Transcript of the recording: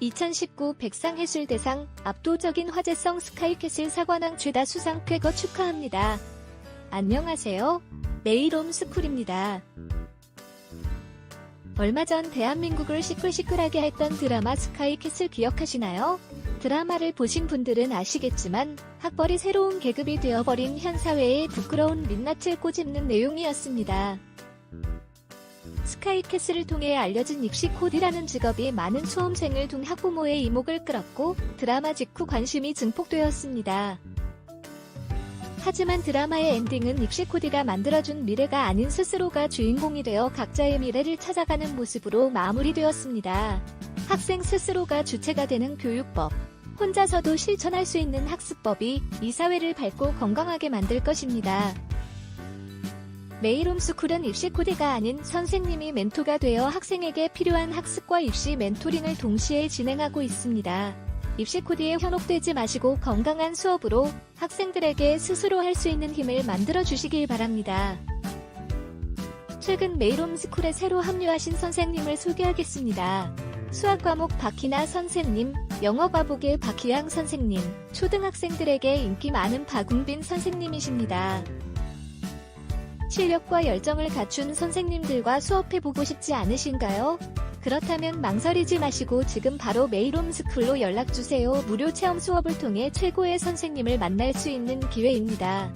2019 백상해술대상 압도적인 화제성 스카이캐슬 사관왕 최다 수상 쾌거 축하합니다. 안녕하세요. 메이롬 스쿨입니다. 얼마 전 대한민국을 시끌시끌하게 했던 드라마 스카이캐슬 기억하시나요? 드라마를 보신 분들은 아시겠지만 학벌이 새로운 계급이 되어버린 현 사회에 부끄러운 민낯을 꼬집는 내용이었습니다. 스카이캐슬을 통해 알려진 입시 코디라는 직업이 많은 수험생을 둔 학부모의 이목을 끌었고 드라마 직후 관심이 증폭되었습니다. 하지만 드라마의 엔딩은 입시 코디가 만들어준 미래가 아닌 스스로가 주인공이 되어 각자의 미래를 찾아가는 모습으로 마무리되었습니다. 학생 스스로가 주체가 되는 교육법, 혼자서도 실천할 수 있는 학습법이 이 사회를 밝고 건강하게 만들 것입니다. 메이롬스쿨은 입시 코디가 아닌 선생님이 멘토가 되어 학생에게 필요한 학습과 입시 멘토링을 동시에 진행하고 있습니다. 입시 코디에 현혹되지 마시고 건강한 수업으로 학생들에게 스스로 할 수 있는 힘을 만들어 주시길 바랍니다. 최근 메이롬스쿨에 새로 합류하신 선생님을 소개하겠습니다. 수학 과목 박희나 선생님, 영어 과목의 박희양 선생님, 초등학생들에게 인기 많은 박웅빈 선생님이십니다. 실력과 열정을 갖춘 선생님들과 수업해보고 싶지 않으신가요? 그렇다면 망설이지 마시고 지금 바로 메이롬 스쿨로 연락주세요. 무료 체험 수업을 통해 최고의 선생님을 만날 수 있는 기회입니다.